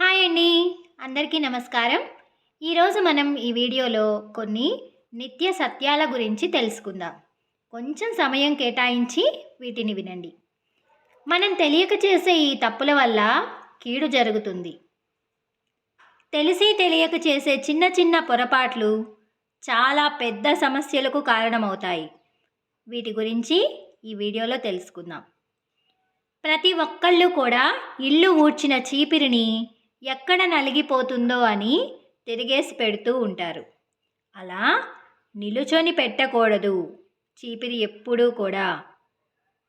Hi అండి. అందరికీ నమస్కారం. ఈరోజు మనం ఈ వీడియోలో కొన్ని నిత్య సత్యాల గురించి తెలుసుకుందాం. కొంచెం సమయం కేటాయించి వీటిని వినండి. మనం తెలియక చేసే ఈ తప్పుల వల్ల కీడు జరుగుతుంది. తెలిసి తెలియక చేసే చిన్న చిన్న పొరపాట్లు చాలా పెద్ద సమస్యలకు కారణమవుతాయి. వీటి గురించి ఈ వీడియోలో తెలుసుకుందాం. ప్రతి ఒక్కళ్ళు కూడా ఇల్లు ఊడ్చిన చీపిరిని ఎక్కడ నలిగిపోతుందో అని తిరిగేసి పెడుతూ ఉంటారు. అలా నిలుచొని పెట్టకూడదు. చీపిరి ఎప్పుడూ కూడా.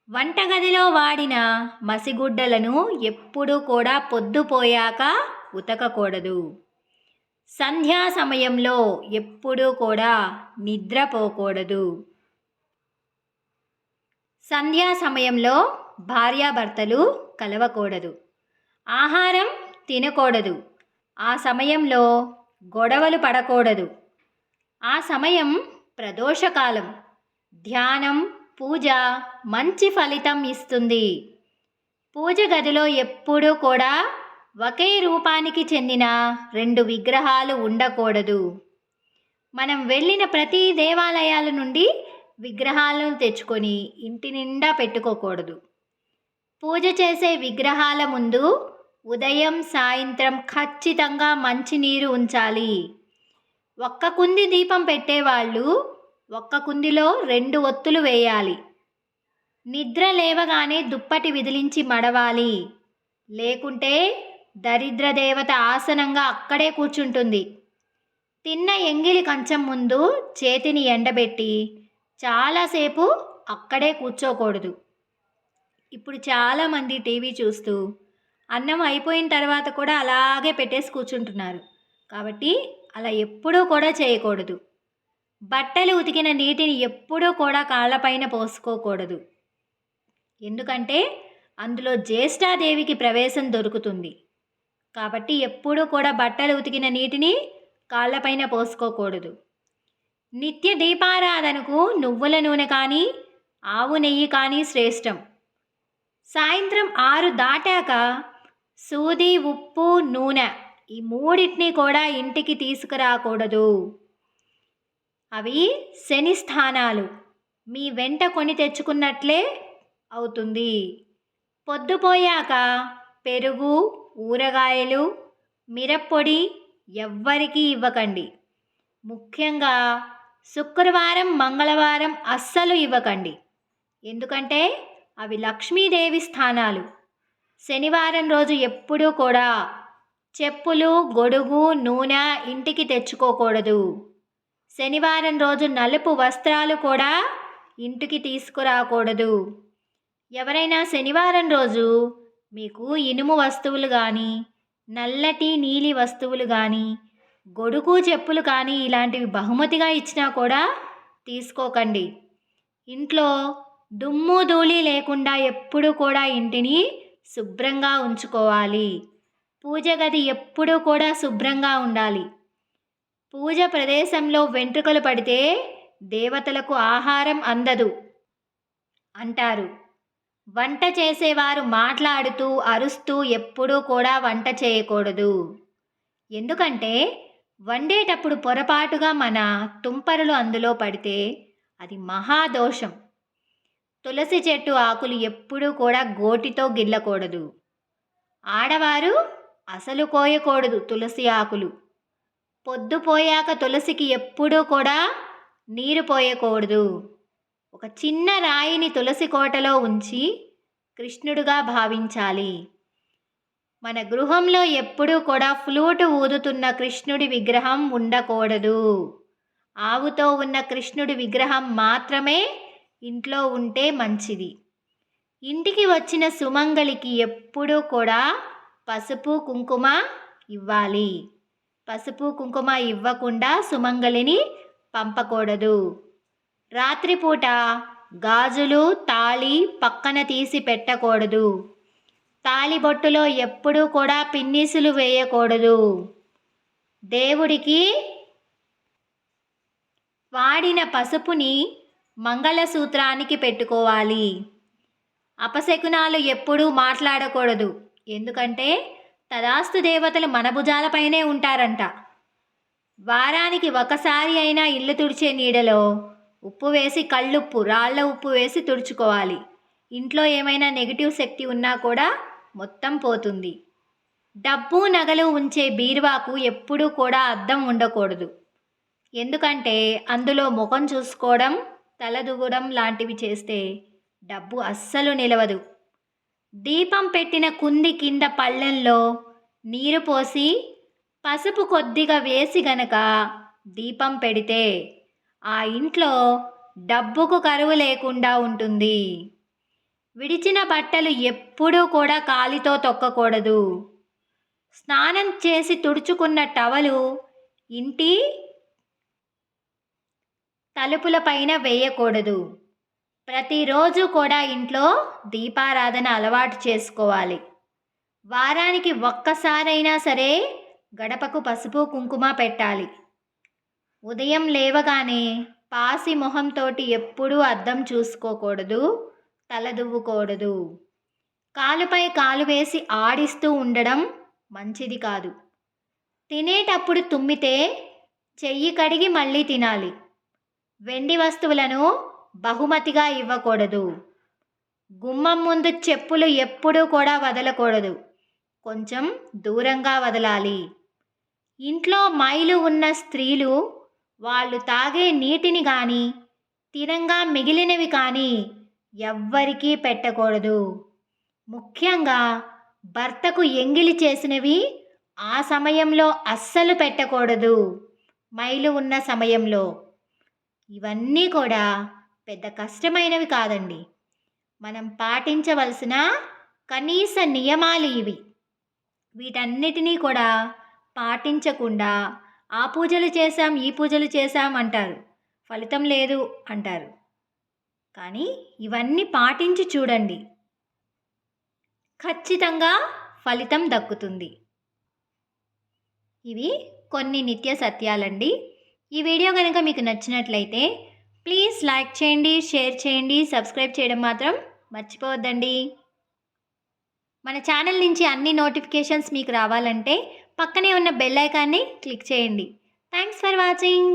వంటగదిలో వాడిన మసిగుడ్డలను ఎప్పుడూ కూడా పొద్దుపోయాక ఉతకకూడదు. సంధ్యా సమయంలో ఎప్పుడూ కూడా నిద్రపోకూడదు సంధ్యా సమయంలో భార్యాభర్తలు కలవకూడదు. ఆహారం తినకూడదు. ఆ సమయంలో గొడవలు పడకూడదు. ఆ సమయం ప్రదోషకాలం. ధ్యానం పూజ మంచి ఫలితం ఇస్తుంది. పూజ గదిలో ఎప్పుడూ కూడా ఒకే రూపానికి చెందిన రెండు విగ్రహాలు ఉండకూడదు. మనం వెళ్ళిన ప్రతి దేవాలయాల నుండి విగ్రహాలను తెచ్చుకొని ఇంటి నిండా పెట్టుకోకూడదు. పూజ చేసే విగ్రహాల ముందు ఉదయం సాయంత్రం ఖచ్చితంగా మంచినీరు ఉంచాలి. ఒక్క కుంది దీపం పెట్టేవాళ్ళు ఒక్క కుందిలో రెండు ఒత్తులు వేయాలి. నిద్ర లేవగానే దుప్పటి విదిలించి మడవాలి. లేకుంటే దరిద్ర దేవత ఆసనంగా అక్కడే కూర్చుంటుంది. తిన్న ఎంగిలి కంచం ముందు చేతిని ఎండబెట్టి చాలాసేపు అక్కడే కూర్చోకూడదు. ఇప్పుడు చాలామంది టీవీ చూస్తూ అన్నం అయిపోయిన తర్వాత కూడా అలాగే పెట్టేసి కూర్చుంటున్నారు. కాబట్టి అలా ఎప్పుడూ కూడా చేయకూడదు. బట్టలు ఉతికిన నీటిని ఎప్పుడూ కూడా కాళ్ళపైన పోసుకోకూడదు. ఎందుకంటే అందులో జ్యేష్ఠాదేవికి ప్రవేశం దొరుకుతుంది. కాబట్టి ఎప్పుడూ కూడా బట్టలు ఉతికిన నీటిని కాళ్ళపైన పోసుకోకూడదు. నిత్య దీపారాధనకు నువ్వుల నూనె కానీ ఆవు నెయ్యి కానీ శ్రేష్టం. సాయంత్రం ఆరు దాటాక సూది ఉప్పు నూనె ఈ మూడింటిని కూడా ఇంటికి తీసుకురాకూడదు. అవి శని స్థానాలు మీ వెంట కొని తెచ్చుకున్నట్లే అవుతుంది. పొద్దుపోయాక పెరుగు ఊరగాయలు మిరప్పొడి ఎవ్వరికీ ఇవ్వకండి. ముఖ్యంగా శుక్రవారం మంగళవారం అస్సలు ఇవ్వకండి. ఎందుకంటే అవి లక్ష్మీదేవి స్థానాలు. శనివారం రోజు ఎప్పుడూ కూడా చెప్పులు గొడుగు నూనె ఇంటికి తెచ్చుకోకూడదు. శనివారం రోజు నలుపు వస్త్రాలు కూడా ఇంటికి తీసుకురాకూడదు. ఎవరైనా శనివారం రోజు మీకు ఇనుము వస్తువులు కానీ నల్లటి నీలి వస్తువులు కానీ గొడుగు చెప్పులు కానీ ఇలాంటివి బహుమతిగా ఇచ్చినా కూడా తీసుకోకండి. ఇంట్లో దుమ్ము ధూళి లేకుండా ఎప్పుడూ కూడా ఇంటిని శుభ్రంగా ఉంచుకోవాలి. పూజ గది ఎప్పుడూ కూడా శుభ్రంగా ఉండాలి. పూజ ప్రదేశంలో వెంట్రుకలు పడితే దేవతలకు ఆహారం అందదు అంటారు. వంట చేసేవారు మాట్లాడుతూ అరుస్తూ ఎప్పుడూ కూడా వంట చేయకూడదు. ఎందుకంటే వండేటప్పుడు పొరపాటుగా మన తుంపరులు అందులో పడితే అది మహాదోషం తులసి చెట్టు ఆకులు ఎప్పుడూ కూడా గోటితో గిల్లకూడదు. ఆడవారు అసలు కోయకూడదు తులసి ఆకులు. పొద్దుపోయాక తులసికి ఎప్పుడూ కూడా నీరు పోయకూడదు. ఒక చిన్న రాయిని తులసి కోటలో ఉంచి కృష్ణుడుగా భావించాలి. మన గృహంలో ఎప్పుడూ కూడా ఫ్లూటు ఊదుతున్న కృష్ణుడి విగ్రహం ఉండకూడదు. ఆవుతో ఉన్న కృష్ణుడి విగ్రహం మాత్రమే ఇంట్లో ఉంటే మంచిది. ఇంటికి వచ్చిన సుమంగళికి ఎప్పుడూ కూడా పసుపు కుంకుమ ఇవ్వాలి. పసుపు కుంకుమ ఇవ్వకుండా సుమంగళిని పంపకూడదు. రాత్రిపూట గాజులు తాళి పక్కన తీసి పెట్టకూడదు. తాలిబొట్టులో ఎప్పుడూ కూడా పిన్నీసులు వేయకూడదు. దేవుడికి వాడిన పసుపుని మంగళసూత్రానికి పెట్టుకోవాలి. అపశకునాలు ఎప్పుడూ మాట్లాడకూడదు. ఎందుకంటే తదాస్తు దేవతలు మన భుజాలపైనే ఉంటారంట. వారానికి ఒకసారి అయినా ఇల్లు తుడిచే నీడలో ఉప్పు వేసి కళ్ళుప్పు రాళ్ళ ఉప్పు వేసి తుడుచుకోవాలి. ఇంట్లో ఏమైనా నెగిటివ్ శక్తి ఉన్నా కూడా మొత్తం పోతుంది. డబ్బు నగలు ఉంచే బీరువాకు ఎప్పుడూ కూడా అద్దం ఉండకూడదు. ఎందుకంటే అందులో ముఖం చూసుకోవడం తల లాంటివి చేస్తే డబ్బు అస్సలు నిలవదు. దీపం పెట్టిన కుంది కింద పళ్ళెంలో నీరు పోసి పసుపు కొద్దిగా వేసి గనక దీపం పెడితే ఆ ఇంట్లో డబ్బుకు కరువు లేకుండా ఉంటుంది. విడిచిన బట్టలు ఎప్పుడూ కూడా కాలితో తొక్కకూడదు. స్నానం చేసి తుడుచుకున్న టవలు ఇంటి తలుపుల పైన వేయకూడదు. ప్రతిరోజు కూడా ఇంట్లో దీపారాధన అలవాటు చేసుకోవాలి. వారానికి ఒక్కసారైనా సరే గడపకు పసుపు కుంకుమ పెట్టాలి. ఉదయం లేవగానే పాసి మొహంతోటి ఎప్పుడూ అద్దం చూసుకోకూడదు తలదువ్వుకూడదు కాలుపై కాలు వేసి ఆడిస్తూ ఉండడం మంచిది కాదు. తినేటప్పుడు తుమ్మితే చెయ్యి కడిగి మళ్ళీ తినాలి. వెండి వస్తువులను బహుమతిగా ఇవ్వకూడదు. గుమ్మం ముందు చెప్పులు ఎప్పుడూ కూడా వదలకూడదు. కొంచెం దూరంగా వదలాలి. ఇంట్లో మైలు ఉన్న స్త్రీలు వాళ్ళు తాగే నీటిని కానీ తినంగా మిగిలినవి కానీ ఎవ్వరికీ పెట్టకూడదు. ముఖ్యంగా భర్తకు ఎంగిలి చేసినవి ఆ సమయంలో అస్సలు పెట్టకూడదు. మైలు ఉన్న సమయంలో. ఇవన్నీ కూడా పెద్ద కష్టమైనవి కాదండి. మనం పాటించవలసిన కనీస నియమాలు ఇవి. వీటన్నిటినీ కూడా పాటించకుండా ఆ పూజలు చేశాం ఈ పూజలు చేశాం అంటారు. ఫలితం లేదు అంటారు. కానీ ఇవన్నీ పాటించి చూడండి. ఖచ్చితంగా ఫలితం దక్కుతుంది. ఇవి కొన్ని నిత్య సత్యాలండి. ఈ వీడియో కనుక మీకు నచ్చినట్లయితే ప్లీజ్ లైక్ చేయండి షేర్ చేయండి సబ్స్క్రైబ్ చేయడం మాత్రం మర్చిపోవద్దండి. మన ఛానల్ నుంచి అన్ని నోటిఫికేషన్స్ మీకు రావాలంటే పక్కనే ఉన్న బెల్ ఐకాన్ని క్లిక్ చేయండి. Thanks for watching.